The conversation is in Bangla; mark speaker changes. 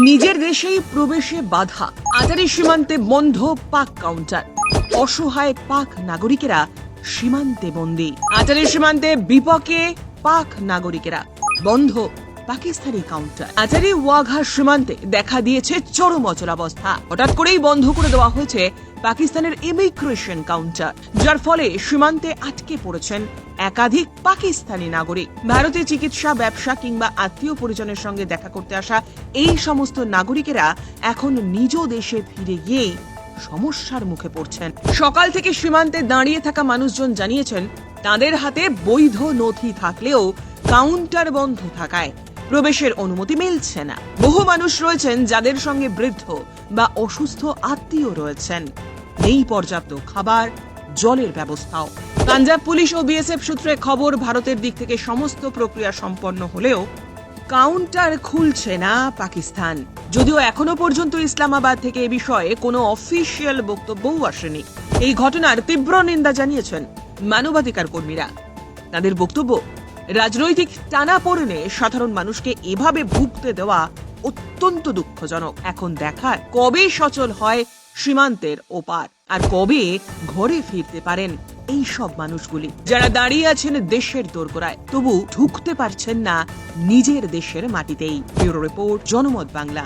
Speaker 1: নিজের দেশেই প্রবেশে বাধা। আজারি সীমান্তে বন্ধ পাক কাউন্টার অসহায় পাক নাগরিকেরা সীমান্তে বন্দী। আজারি সীমান্তে বিপকে পাক নাগরিকেরা বন্ধ পাকিস্তানি কাউন্টার আজারি ওয়াঘা সীমান্তে দেখা দিয়েছে চরম অচলাবস্থা। হঠাৎ করেই বন্ধ করে দেওয়া হয়েছে পাকিস্তানের ইমিগ্রেশন কাউন্টার, যার ফলে সীমান্তে আটকে পড়েছেন একাধিক পাকিস্তানি নাগরিক। ভারতে চিকিৎসা, ব্যবসা কিংবা আত্মীয় পরিজনের সঙ্গে দেখা করতে আসা এই সমস্ত নাগরিকেরা এখন নিজ দেশে ফিরে গিয়েই সমস্যার মুখে পড়ছেন। সকাল থেকে সীমান্তে দাঁড়িয়ে থাকা মানুষজন জানিয়েছেন, তাদের হাতে বৈধ নথি থাকলেও কাউন্টার বন্ধ থাকায় প্রবেশের অনুমতি মিলছে না। বহু মানুষ রয়েছেন যাদের সঙ্গে বৃদ্ধ বা অসুস্থ আত্মীয় রয়েছেন। নেই পর্যাপ্ত খাবার, জলের ব্যবস্থাও। পাঞ্জাব পুলিশ ও বিএসএফ সূত্রে খবর, ভারতের দিক থেকে সমস্ত প্রক্রিয়া সম্পন্ন হলেও কাউন্টার খুলছে না পাকিস্তান। যদিও এখনও পর্যন্ত ইসলামাবাদ থেকে এ বিষয়ে কোনো অফিসিয়াল বক্তব্যও আসেনি। এই ঘটনার তীব্র নিন্দা জানিয়েছেন মানবাধিকার কর্মীরা। তাদের বক্তব্য, রাজনৈতিক টানাপোড়েনে সাধারণ মানুষকে এভাবে ভুগতে দেওয়া অত্যন্ত দুঃখজনক। এখন দেখার কবে সচল হয় সীমান্তের ওপার। আর কবে ঘরে ফিরতে পারেন এই সব মানুষগুলি। যারা দাঁড়িয়ে আছেন দেশের দোরগোড়ায়, তবু ঢুকতে পারছেন না নিজের দেশের মাটিতেই। ব্যুরো রিপোর্ট, জনমত বাংলা।